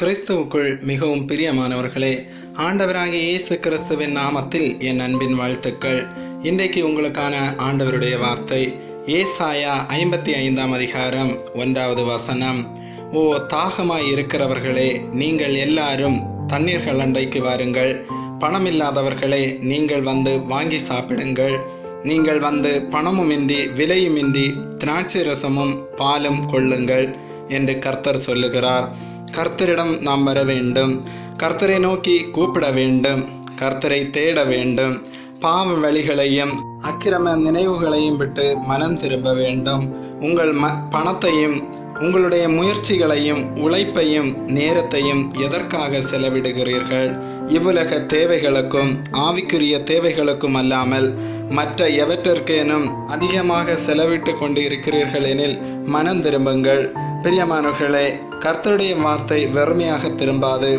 கிறிஸ்துவுக்குள் மிகவும் பிரியமானவர்களே ஆண்டவராகிய இயேசு கிறிஸ்துவின் நாமத்தில் என் அன்பின் வாழ்த்துக்கள். இன்றைக்கு உங்களுக்கான ஆண்டவருடைய வார்த்தை ஏசாயா ஐம்பத்தி ஐந்தாம் அதிகாரம் ஒன்றாவது வசனம். ஓ தாகமாய் இருக்கிறவர்களே நீங்கள் எல்லாரும் தண்ணீர்கள் அண்டைக்கு வாருங்கள். பணமில்லாதவர்களே நீங்கள் வந்து வாங்கி சாப்பிடுங்கள். நீங்கள் வந்து பணமுமின்றி விலையுமின்றி திராட்சை ரசமும் பாலும் கொள்ளுங்கள் என்று கர்த்தர் சொல்லுகிறார். கர்த்தரிடம் நாம் வர வேண்டும். கர்த்தரை நோக்கி கூப்பிட வேண்டும். கர்த்தரை தேட வேண்டும். பாவ வழிகளையும் அக்கிரம நினைவுகளையும் விட்டு மனம் திரும்ப வேண்டும். உங்கள் ம பணத்தையும் உங்களுடைய முயற்சிகளையும் உழைப்பையும் நேரத்தையும் எதற்காக செலவிடுகிறீர்கள்? இவ்வுலக தேவைகளுக்கும் ஆவிக்குரிய தேவைகளுக்கும் அல்லாமல் மற்ற எவற்றிற்கேனும் அதிகமாக செலவிட்டு கொண்டு இருக்கிறீர்கள் எனில் மனம் திரும்புங்கள். பிரியமானவர்களே கர்த்தருடைய வார்த்தை வெறுமையாக திரும்பாது.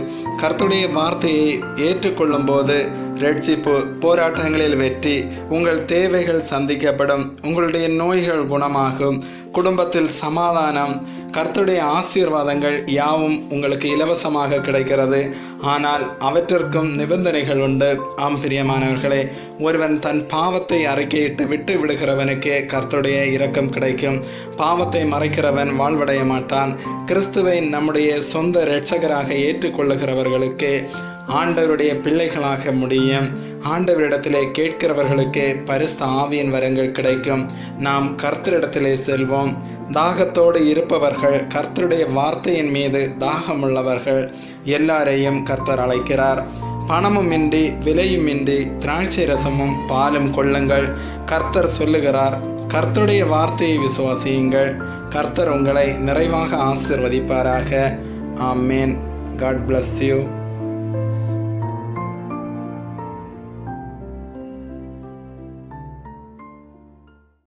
கர்த்தருடைய வார்த்தையை ஏற்றுக்கொள்ளும் போது ரட்சிப்பு போராட்டங்களில் வெற்றி உங்கள் தேவைகள் சந்திக்கப்படும். உங்களுடைய நோய்கள் குணமாகும். குடும்பத்தில் சமாதானம். கர்த்தருடைய ஆசீர்வாதங்கள் யாவும் உங்களுக்கு இலவசமாக கிடைக்கிறது. ஆனால் அவற்றிற்கும் நிபந்தனைகள் உண்டு. ஆம் பிரியமானவர்களே ஒருவன் தன் பாவத்தை அறிக்கையிட்டு விட்டு விடுகிறவனுக்கே கர்த்தருடைய இரக்கம் கிடைக்கும். பாவத்தை மறைக்கிறவன் வாழ்வடைய மாட்டான். கிறிஸ்துவை நம்முடைய சொந்த இரட்சகராக ஏற்றுக்கொள்ளுகிறவர்களுக்கே ஆண்டவருடைய பிள்ளைகளாக முடியும். ஆண்டவரிடத்திலே கேட்கிறவர்களுக்கே பரிசு ஆவியின் வரங்கள் கிடைக்கும். நாம் கர்த்தரிடத்திலே செல்வோம். தாகத்தோடு இருப்பவர்கள் கர்த்தருடைய வார்த்தையின் மீது தாகமுள்ளவர்கள் எல்லாரையும் கர்த்தர் அழைக்கிறார். பணமுமின்றி விலையுமின்றி திராட்சை ரசமும் பாலும் கொள்ளுங்கள். கர்த்தர் சொல்லுகிறார் கர்த்தருடைய வார்த்தையை விசுவாசியுங்கள். கர்த்தர் உங்களை நிறைவாக ஆசிர்வதிப்பாராக. ஆமேன். God bless you